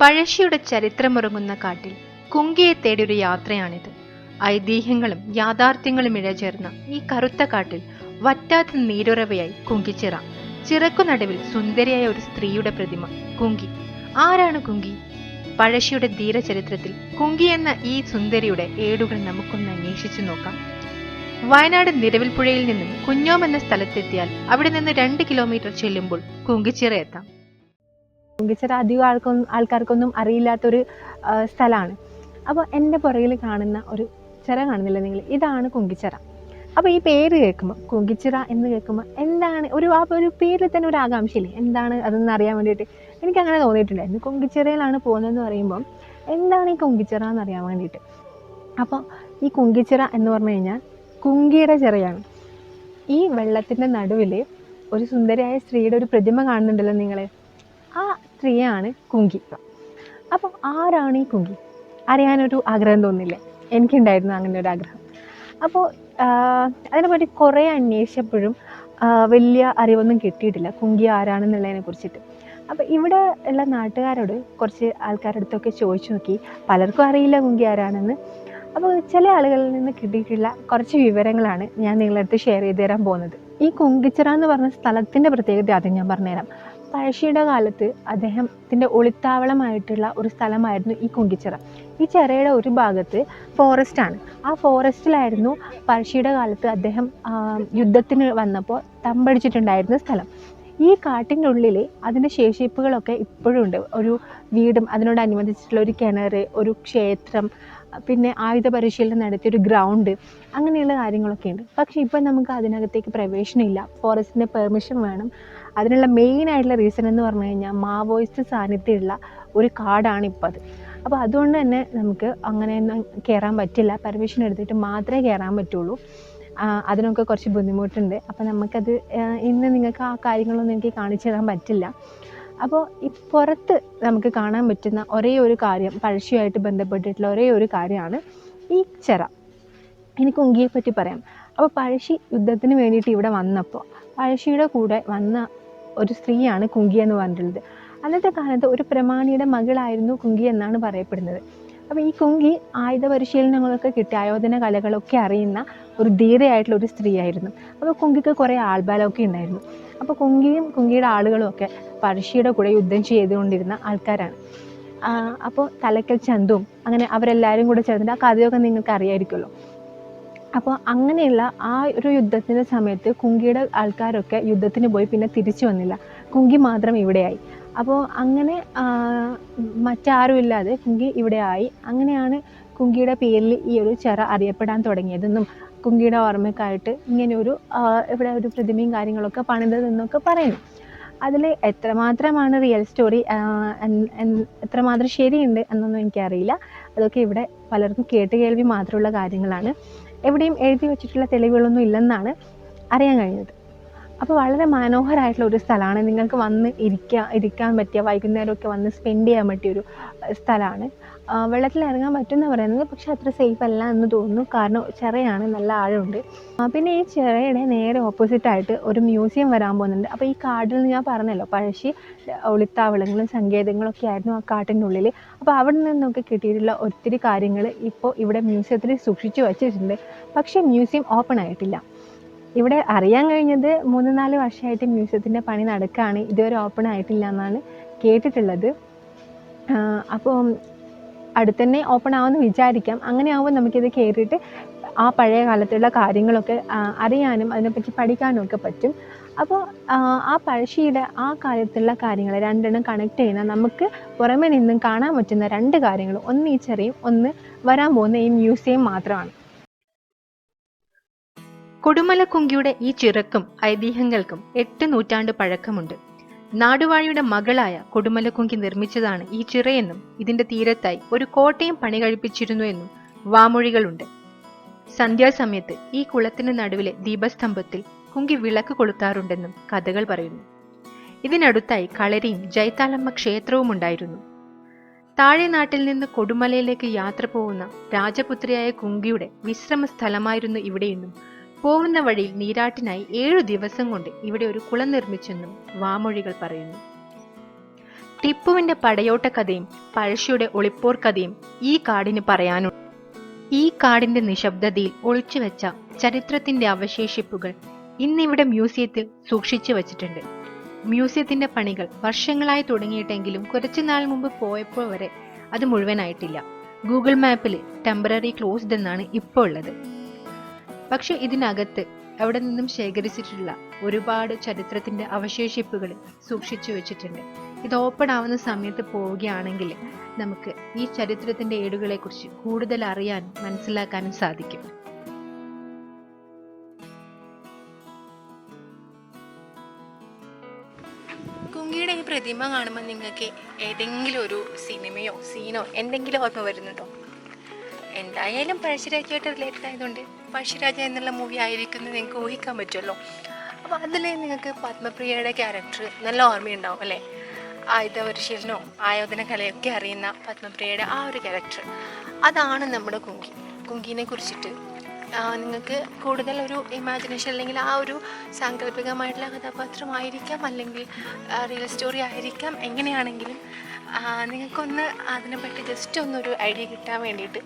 പഴശ്ശിയുടെ ചരിത്രമുറങ്ങുന്ന കാട്ടിൽ കുങ്കിയെ തേടിയൊരു യാത്രയാണിത്. ഐതിഹ്യങ്ങളും യാഥാർത്ഥ്യങ്ങളും ഇഴചേർന്ന ഈ കറുത്ത കാട്ടിൽ വറ്റാത്ത നീരുറവയായി കുങ്കിച്ചിറ ചിറക്കു നടുവിൽ സുന്ദരിയായ ഒരു സ്ത്രീയുടെ പ്രതിമ കുങ്കി. ആരാണ് കുങ്കി? പഴശ്ശിയുടെ ധീരചരിത്രത്തിൽ കുങ്കി എന്ന ഈ സുന്ദരിയുടെ ഏടുകൾ നമുക്കൊന്ന് അന്വേഷിച്ചു നോക്കാം. വയനാട് നിരവിൽപ്പുഴയിൽ നിന്നും കുഞ്ഞോം എന്ന സ്ഥലത്തെത്തിയാൽ അവിടെ നിന്ന് രണ്ട് കിലോമീറ്റർ ചെല്ലുമ്പോൾ കുങ്കിച്ചിറ എത്താം കുങ്കിച്ചിറ അധികം ആൾക്കൊന്നും ആൾക്കാർക്കൊന്നും അറിയില്ലാത്തൊരു സ്ഥലമാണ് അപ്പോൾ എന്റെ പുറകിൽ കാണുന്ന ഒരു ചിറ കാണുന്നില്ല നിങ്ങൾ ഇതാണ് കുങ്കിച്ചിറ. അപ്പോൾ ഈ പേര് കേൾക്കുമ്പോൾ കുങ്കിച്ചിറ എന്ന് കേൾക്കുമ്പോൾ എന്താണ് ഒരു ആ ഒരു പേരിൽ തന്നെ ഒരു ആകാംക്ഷയില്ലേ? എന്താണ് അതെന്ന് അറിയാൻ വേണ്ടിയിട്ട്? എനിക്ക് അങ്ങനെ തോന്നിയിട്ടുണ്ടായിരുന്നു. കുങ്കിച്ചിറയിലാണ് പോകുന്നതെന്ന് പറയുമ്പം എന്താണ് ഈ കുങ്കിച്ചിറ എന്ന് അറിയാൻ വേണ്ടിയിട്ട്? അപ്പോൾ ഈ കുങ്കിച്ചിറ എന്ന് പറഞ്ഞു കഴിഞ്ഞാൽ കുങ്കിയുടെ ചിറയാണ്. ഈ വെള്ളത്തിന്റെ നടുവിൽ ഒരു സുന്ദരിയായ സ്ത്രീയുടെ ഒരു പ്രതിമ കാണുന്നുണ്ടല്ലോ നിങ്ങൾ ആ സ്ത്രീയാണ് കുങ്കി. അപ്പോൾ ആരാണ് ഈ കുങ്കി? അറിയാനൊരു ആഗ്രഹം തോന്നില്ലേ? എനിക്കുണ്ടായിരുന്നു അങ്ങനെ ഒരു ആഗ്രഹം അപ്പോൾ അതിനെപ്പറ്റി കുറേ അന്വേഷിച്ചപ്പോഴും വലിയ അറിവൊന്നും കിട്ടിയിട്ടില്ല. കുങ്കി ആരാണെന്നുള്ളതിനെ കുറിച്ചിട്ട്. അപ്പോൾ ഇവിടെ ഉള്ള നാട്ടുകാരോട് കുറച്ച് ആൾക്കാരുടെ അടുത്തൊക്കെ ചോദിച്ചു നോക്കി. പലർക്കും അറിയില്ല കുങ്കി ആരാണെന്ന്. അപ്പോൾ ചില ആളുകളിൽ നിന്ന് കിട്ടിയിട്ടുള്ള കുറച്ച് വിവരങ്ങളാണ് ഞാൻ നിങ്ങളുടെ അടുത്ത് ഷെയർ ചെയ്തു തരാൻ പോകുന്നത്. ഈ കുങ്കിച്ചിറ എന്ന് പറഞ്ഞ സ്ഥലത്തിന്റെ പ്രത്യേകത ആദ്യം ഞാൻ പറഞ്ഞുതരാം. പഴശ്ശിയുടെ കാലത്ത് അദ്ദേഹത്തിന്റെ ഒളിത്താവളമായിട്ടുള്ള ഒരു സ്ഥലമായിരുന്നു ഈ കുങ്കിച്ചിറ ഈ ചിറയുടെ ഒരു ഭാഗത്ത് ഫോറസ്റ്റ് ആണ്. ആ ഫോറസ്റ്റിലായിരുന്നു പഴശ്ശിയുടെ കാലത്ത് അദ്ദേഹം യുദ്ധത്തിന് വന്നപ്പോൾ തമ്പടിച്ചിട്ടുണ്ടായിരുന്ന സ്ഥലം. ഈ കാട്ടിന്റെ ഉള്ളിൽ അതിന്റെ ശേഷിപ്പുകളൊക്കെ ഇപ്പോഴും ഉണ്ട്. ഒരു വീടും അതിനോടനുബന്ധിച്ചിട്ടുള്ള ഒരു കിണർ ഒരു ക്ഷേത്രം പിന്നെ ആയുധ പരിശീലനം നടത്തിയ ഒരു ഗ്രൗണ്ട് അങ്ങനെയുള്ള കാര്യങ്ങളൊക്കെ ഉണ്ട്. പക്ഷേ ഇപ്പം നമുക്ക് അതിനകത്തേക്ക് പ്രവേശനമില്ല. ഫോറസ്റ്റിന്റെ പെർമിഷൻ വേണം. അതിനുള്ള മെയിൻ ആയിട്ടുള്ള റീസൺ എന്ന് പറഞ്ഞു കഴിഞ്ഞാൽ മാവോയിസ്റ്റ് സാന്നിധ്യമുള്ള ഒരു കാടാണ് ഇപ്പോൾ അത് അപ്പോൾ അതുകൊണ്ട് തന്നെ നമുക്ക് അങ്ങനെയൊന്നും കയറാൻ പറ്റില്ല. പെർമിഷൻ എടുത്തിട്ട് മാത്രമേ കയറാൻ പറ്റുള്ളൂ. അതിനൊക്കെ കുറച്ച് ബുദ്ധിമുട്ടുണ്ട്. അപ്പോൾ നമുക്കത് ഇന്ന് നിങ്ങൾക്ക് ആ കാര്യങ്ങളൊന്നും എനിക്ക് കാണിച്ചു തരാൻ പറ്റില്ല. അപ്പോൾ ഈ പുറത്ത് നമുക്ക് കാണാൻ പറ്റുന്ന ഒരേ ഒരു കാര്യം പഴശ്ശിയുമായിട്ട് ബന്ധപ്പെട്ടിട്ടുള്ള ഒരേ ഒരു കാര്യമാണ് ഈ ചിറ. എനിക്ക് ഉങ്കിയെപ്പറ്റി പറയാം. അപ്പോൾ പഴശ്ശി യുദ്ധത്തിന് വേണ്ടിയിട്ട് ഇവിടെ വന്നപ്പോൾ പഴശ്ശിയുടെ കൂടെ വന്ന ഒരു സ്ത്രീയാണ് കുങ്കി എന്ന് പറഞ്ഞിട്ടുള്ളത്. അന്നത്തെ കാലത്ത് ഒരു പ്രമാണിയുടെ മകളായിരുന്നു കുങ്കി എന്നാണ് പറയപ്പെടുന്നത്. അപ്പോൾ ഈ കുങ്കി ആയുധ പരിശീലനങ്ങളൊക്കെ കിട്ടി ആയോധന കലകളൊക്കെ അറിയുന്ന ഒരു ധീരയായിട്ടുള്ള ഒരു സ്ത്രീയായിരുന്നു. അപ്പോൾ കുങ്കിക്ക് കുറേ ആൾബലമൊക്കെ ഉണ്ടായിരുന്നു. അപ്പോൾ കുങ്കിയും കുങ്കിയുടെ ആളുകളും ഒക്കെ പഴശ്ശിയുടെ കൂടെ യുദ്ധം ചെയ്തുകൊണ്ടിരുന്ന ആൾക്കാരാണ്. അപ്പോൾ തലക്കൽ ചന്തും അങ്ങനെ അവരെല്ലാവരും കൂടെ ചേർന്നിട്ട് ആ കഥയൊക്കെ നിങ്ങൾക്ക് അറിയായിരിക്കുമല്ലോ. അപ്പോൾ അങ്ങനെയുള്ള ആ ഒരു യുദ്ധത്തിന്റെ സമയത്ത് കുങ്കിയുടെ ആൾക്കാരൊക്കെ യുദ്ധത്തിന് പോയി പിന്നെ തിരിച്ചു വന്നില്ല. കുങ്കി മാത്രം ഇവിടെയായി. അപ്പോൾ അങ്ങനെ മറ്റാരും ഇല്ലാതെ കുങ്കി ഇവിടെ ആയി അങ്ങനെയാണ് കുങ്കിയുടെ പേരിൽ ഈ ഒരു ചിറ അറിയപ്പെടാൻ തുടങ്ങിയതെന്നും കുങ്കിയുടെ ഓർമ്മയ്ക്കായിട്ട് ഇങ്ങനെയൊരു ഇവിടെ ഒരു പ്രതിമയും കാര്യങ്ങളൊക്കെ പണിതതെന്നൊക്കെ പറയുന്നു. അതിൽ എത്രമാത്രമാണ് റിയൽ സ്റ്റോറി എത്രമാത്രം ശരിയുണ്ട് എന്നൊന്നും എനിക്കറിയില്ല. അതൊക്കെ ഇവിടെ പലർക്കും കേട്ട് കേൾവി മാത്രമുള്ള കാര്യങ്ങളാണ്. എവിടെയും എഴുതി വെച്ചിട്ടുള്ള തെളിവുകളൊന്നും ഇല്ലെന്നാണ് അറിയാൻ കഴിഞ്ഞത്. അപ്പോൾ വളരെ മനോഹരമായിട്ടുള്ള ഒരു സ്ഥലമാണ്. നിങ്ങൾക്ക് വന്ന് ഇരിക്കാൻ ഇരിക്കാൻ പറ്റിയ വൈകുന്നേരമൊക്കെ വന്ന് സ്പെൻഡ് ചെയ്യാൻ പറ്റിയ ഒരു സ്ഥലമാണ്. വെള്ളത്തിൽ ഇറങ്ങാൻ പറ്റുമെന്ന് പറയുന്നത്. പക്ഷെ അത്ര സേഫ് അല്ല എന്ന് തോന്നുന്നു. കാരണം ചിറയാണ് നല്ല ആഴമുണ്ട്. പിന്നെ ഈ ചിറയുടെ നേരെ ഓപ്പോസിറ്റായിട്ട് ഒരു മ്യൂസിയം വരാൻ പോകുന്നുണ്ട്. അപ്പോൾ ഈ കാടിൽ ഞാൻ പറഞ്ഞല്ലോ പഴശ്ശി ഒളിത്താവളങ്ങളും സങ്കേതങ്ങളും ഒക്കെ ആയിരുന്നു ആ കാട്ടിന്റെ ഉള്ളിൽ അപ്പോൾ അവിടെ നിന്നൊക്കെ കിട്ടിയിട്ടുള്ള ഒത്തിരി കാര്യങ്ങൾ ഇപ്പോൾ ഇവിടെ മ്യൂസിയത്തിൽ സൂക്ഷിച്ചു വച്ചിട്ടുണ്ട്. പക്ഷേ മ്യൂസിയം ഓപ്പൺ ആയിട്ടില്ല. ഇവിടെ അറിയാൻ കഴിഞ്ഞത് മൂന്ന് നാല് വർഷമായിട്ട് മ്യൂസിയത്തിന്റെ പണി നടക്കുകയാണ് ഇതുവരെ ഓപ്പൺ ആയിട്ടില്ല എന്നാണ് കേട്ടിട്ടുള്ളത്. അപ്പോൾ അടുത്തന്നെ ഓപ്പൺ ആവുമെന്ന് വിചാരിക്കാം. അങ്ങനെ ആവുമ്പോൾ നമുക്കിത് കയറിയിട്ട് ആ പഴയ കാലത്തുള്ള കാര്യങ്ങളൊക്കെ അറിയാനും അതിനെപ്പറ്റി പഠിക്കാനും ഒക്കെ പറ്റും. അപ്പോൾ ആ പഴശ്ശിയുടെ ആ കാലത്തുള്ള കാര്യങ്ങൾ രണ്ടെണ്ണം കണക്ട് ചെയ്യുന്ന നമുക്ക് പുറമെ നിന്നും കാണാൻ പറ്റുന്ന രണ്ട് കാര്യങ്ങൾ. ഒന്ന് ഈ ചെറിയും ഒന്ന് വരാൻ പോകുന്ന ഈ മ്യൂസിയം മാത്രമാണ്. കൊടുമലക്കുങ്കിയുടെ ഈ ചിറക്കും ഐതിഹ്യങ്ങൾക്കും എട്ട് നൂറ്റാണ്ട് പഴക്കമുണ്ട്. നാടുവാഴിയുടെ മകളായ കൊടുമലക്കുങ്കി നിർമ്മിച്ചതാണ് ഈ ചിറയെന്നും ഇതിന്റെ തീരത്തായി ഒരു കോട്ടയും പണി കഴിപ്പിച്ചിരുന്നു എന്നും വാമൊഴികളുണ്ട്. സന്ധ്യാസമയത്ത് ഈ കുളത്തിന് നടുവിലെ ദീപസ്തംഭത്തിൽ കുങ്കി വിളക്ക് കൊളുത്താറുണ്ടെന്നും കഥകൾ പറയുന്നു. ഇതിനടുത്തായി കളരിയും ജൈത്താലമ്മ ക്ഷേത്രവും ഉണ്ടായിരുന്നു. താഴെ നാട്ടിൽ നിന്ന് കൊടുമലയിലേക്ക് യാത്ര പോകുന്ന രാജപുത്രിയായ കുങ്കിയുടെ വിശ്രമ സ്ഥലമായിരുന്നു ഇവിടെയെന്നും പോകുന്ന വഴിയിൽ നീരാട്ടിനായി ഏഴു ദിവസം കൊണ്ട് ഇവിടെ ഒരു കുളം നിർമ്മിച്ചെന്നും വാമൊഴികൾ പറയുന്നു. ടിപ്പുവിന്റെ പടയോട്ട കഥയും പഴശ്ശിയുടെ ഒളിപ്പോർ കഥയും ഈ കാടിന് പറയാനുണ്ട് ഈ കാടിന്റെ നിശബ്ദതയിൽ ഒളിച്ചുവെച്ച ചരിത്രത്തിന്റെ അവശേഷിപ്പുകൾ ഇന്നിവിടെ മ്യൂസിയത്തിൽ സൂക്ഷിച്ചു വച്ചിട്ടുണ്ട്. മ്യൂസിയത്തിന്റെ പണികൾ വർഷങ്ങളായി തുടങ്ങിയിട്ടെങ്കിലും കുറച്ചുനാൾ മുമ്പ് പോയപ്പോൾ വരെ അത് മുഴുവനായിട്ടില്ല. ഗൂഗിൾ മാപ്പിൽ ടെമ്പററി ക്ലോസ്ഡ് എന്നാണ് ഇപ്പോൾ ഉള്ളത് പക്ഷെ ഇതിനകത്ത് അവിടെ നിന്നും ശേഖരിച്ചിട്ടുള്ള ഒരുപാട് ചരിത്രത്തിന്റെ അവശേഷിപ്പുകൾ സൂക്ഷിച്ചു വെച്ചിട്ടുണ്ട്. ഇത് ഓപ്പൺ ആവുന്ന സമയത്ത് പോവുകയാണെങ്കിൽ നമുക്ക് ഈ ചരിത്രത്തിന്റെ ഏടുകളെക്കുറിച്ച് കൂടുതൽ അറിയാൻ മനസ്സിലാക്കാനും സാധിക്കും. കുങ്കിയുടെ ഈ പ്രതിമ കാണുമ്പോൾ നിങ്ങൾക്ക് ഏതെങ്കിലും ഒരു സിനിമയോ സീനോ എന്തെങ്കിലും ഓർമ്മ വരുന്നുണ്ടോ? എന്തായാലും പഴശ്ശിരാജയായിട്ട് റിലേറ്റഡ് ആയതുകൊണ്ട് പഴശ്ശിരാജ എന്നുള്ള മൂവി ആയിരിക്കും എന്ന് നിങ്ങൾക്ക് ഊഹിക്കാൻ പറ്റുമല്ലോ. അപ്പോൾ അതിൽ നിങ്ങൾക്ക് പത്മപ്രിയയുടെ ക്യാരക്ടർ നല്ല ഓർമ്മയുണ്ടാവും അല്ലേ? ആയുധപരിശീലനവും ആയോധന കലയൊക്കെ അറിയുന്ന പത്മപ്രിയയുടെ ആ ഒരു ക്യാരക്ടർ അതാണ് നമ്മുടെ കുങ്കി. കുങ്കിനെ കുറിച്ചിട്ട് നിങ്ങൾക്ക് കൂടുതൽ ഒരു ഇമാജിനേഷൻ അല്ലെങ്കിൽ ആ ഒരു സാങ്കല്പികമായിട്ടുള്ള കഥാപാത്രമായിരിക്കാം അല്ലെങ്കിൽ റിയൽ സ്റ്റോറി ആയിരിക്കാം. എങ്ങനെയാണെങ്കിലും നിങ്ങൾക്കൊന്ന് അതിനെപ്പറ്റി ജസ്റ്റ് ഒന്നൊരു ഐഡിയ കിട്ടാൻ വേണ്ടിയിട്ട്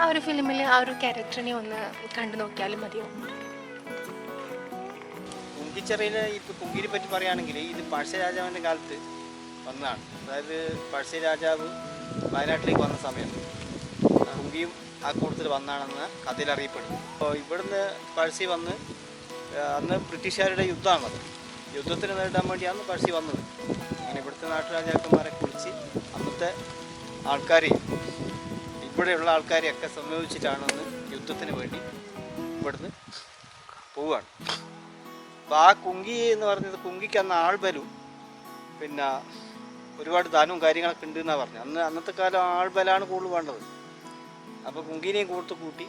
ആ ഒരു ഫിലിമിൽ ആ ഒരു ക്യാരക്ടറിനെ ഒന്ന് കണ്ടു നോക്കിയാലും മതിയോ? കുങ്കിച്ചിറയിലെ ഇത് കുങ്കിനെ പറ്റി പറയുകയാണെങ്കിൽ ഇത് പഴശ്ശിരാജാവിന്റെ കാലത്ത് വന്നതാണ്. അതായത് പഴശ്ശരാജാവ് വയനാട്ടിലേക്ക് വന്ന സമയം. പുങ്കിയും ആ കൂട്ടത്തിൽ വന്നാണെന്ന് കഥയിൽ അറിയപ്പെടുന്നു. അപ്പോൾ ഇവിടുന്ന് പഴശ്ശി വന്ന് അന്ന് ബ്രിട്ടീഷുകാരുടെ യുദ്ധമാണത്. യുദ്ധത്തിന് നേരിടാൻ വേണ്ടിയാണ് പഴശ്ശി വന്നത്. അങ്ങനെ ഇവിടുത്തെ നാട്ടുരാജാക്കന്മാരെ കുറിച്ച് അന്നത്തെ ആൾക്കാരെയും ഇവിടെയുള്ള ആൾക്കാരെയൊക്കെ സംയോജിച്ചിട്ടാണെന്ന് യുദ്ധത്തിന് വേണ്ടി ഇവിടുന്ന് പോവുകയാണ്. അപ്പോൾ ആ കുങ്കി എന്ന് പറഞ്ഞത് കുങ്കിക്ക് അന്ന് ആൾബലും പിന്നെ ഒരുപാട് ദാനവും കാര്യങ്ങളൊക്കെ ഉണ്ട് എന്നാണ് പറഞ്ഞത്. അന്ന് അന്നത്തെ കാലം ആൾബലാണ് കൂടുതൽ വേണ്ടത്. അപ്പോൾ കുങ്കിനെയും കൂട്ട് കൂട്ടി.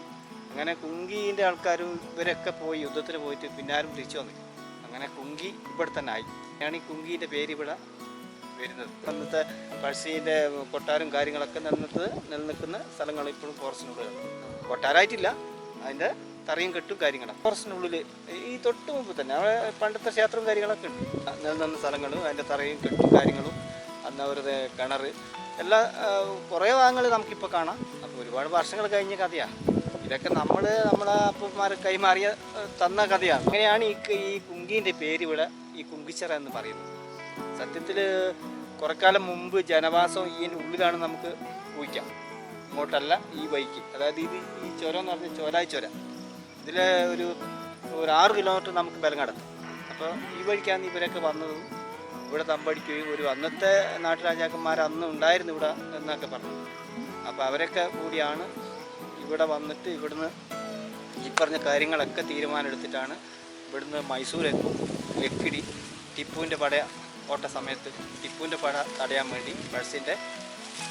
അങ്ങനെ കുങ്കീന്റെ ആൾക്കാരും ഇവരൊക്കെ പോയി യുദ്ധത്തിന് പോയിട്ട് പിന്നാരും തിരിച്ചു വന്നു അങ്ങനെ കുങ്കി ഇവിടെ തന്നെ ആയി. ഞാൻ ഈ കുങ്കീന്റെ പേര് ഇവിടെ വരുന്നത്. അന്നത്തെ പഴശ്ശീന്റെ കൊട്ടാരം കാര്യങ്ങളൊക്കെ നിന്നത് നിലനിൽക്കുന്ന സ്ഥലങ്ങൾ ഇപ്പോഴും ഫോറസ്റ്റിനുള്ളിലാണ് കൊട്ടാരമായിട്ടില്ല അതിന്റെ തറയും കെട്ടും കാര്യങ്ങളും ഫോറസ്റ്റിനുള്ളിൽ ഈ തൊട്ട് മുമ്പ് തന്നെ അവിടെ പണ്ടത്തെ ക്ഷേത്രവും കാര്യങ്ങളൊക്കെ ഉണ്ട്. നിലനിന്ന സ്ഥലങ്ങളും അതിന്റെ തറയും കെട്ടും കാര്യങ്ങളും അന്ന് അവരുടെ കിണർ എല്ലാ കുറേ ഭാഗങ്ങൾ നമുക്കിപ്പോൾ കാണാം. അപ്പോൾ ഒരുപാട് വർഷങ്ങൾ കഴിഞ്ഞ കഥയാണ്. ഇതൊക്കെ നമ്മൾ നമ്മളെ അപ്പന്മാർ കൈമാറിയ തന്ന കഥയാണ്. അങ്ങനെയാണ് ഈ ഈ കുങ്കീന്റെ പേര് ഇവിടെ ഈ കുങ്കിച്ചിറ എന്ന് പറയുന്നത്. സത്യത്തിൽ കുറക്കാലം മുമ്പ് ജനവാസം ഈ ഉള്ളിലാണ് നമുക്ക് ഊഹിക്കാം. ഇങ്ങോട്ടല്ല ഈ വഴിക്ക്. അതായത് ഇത് ഈ ചുരം എന്ന് പറഞ്ഞാൽ ചോരായി ചുരം. ഇതിൽ ഒരു ഒരു ആറ് കിലോമീറ്റർ നമുക്ക് ബലം കടത്തും അപ്പോൾ ഈ വഴിക്കാണ് ഇവരൊക്കെ വന്നത്. ഇവിടെ തമ്പടിക്കുകയും ഒരു അന്നത്തെ നാട്ടുരാജാക്കന്മാർ അന്ന് ഉണ്ടായിരുന്നു ഇവിടെ എന്നൊക്കെ പറഞ്ഞു. അപ്പോൾ അവരൊക്കെ കൂടിയാണ് ഇവിടെ വന്നിട്ട് ഇവിടുന്ന് ഈ പറഞ്ഞ കാര്യങ്ങളൊക്കെ തീരുമാനമെടുത്തിട്ടാണ് ഇവിടുന്ന് മൈസൂർ എത്തും ലക്കിടി ടിപ്പുവിന്റെ പട ഓട്ട സമയത്ത് ടിപ്പുവിന്റെ പട തടയാൻ വേണ്ടി ബഴ്സിന്റെ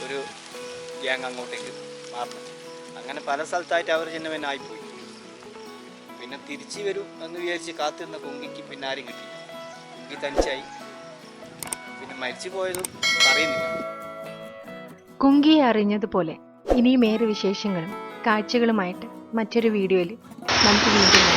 ഒരു ഗ്യാങ് അങ്ങോട്ടേക്ക് മാറുന്നു. അങ്ങനെ പല സ്ഥലത്തായിട്ട് അവർ ചിഹ്നവൻ ആയിപ്പോയി. പിന്നെ തിരിച്ചു വരും എന്ന് വിചാരിച്ച് കാത്തിരുന്ന കുങ്കിക്ക് പിന്നെ ആരും കിട്ടി. കുങ്കി തനിച്ചായി. പിന്നെ മരിച്ചു പോയതും അറിയുന്നില്ല. കുങ്കിയെ അറിഞ്ഞതുപോലെ ഇനിയും ഏറെ വിശേഷങ്ങളും കാഴ്ചകളുമായിട്ട് മറ്റൊരു വീഡിയോയിൽ നമുക്ക് വീണ്ടും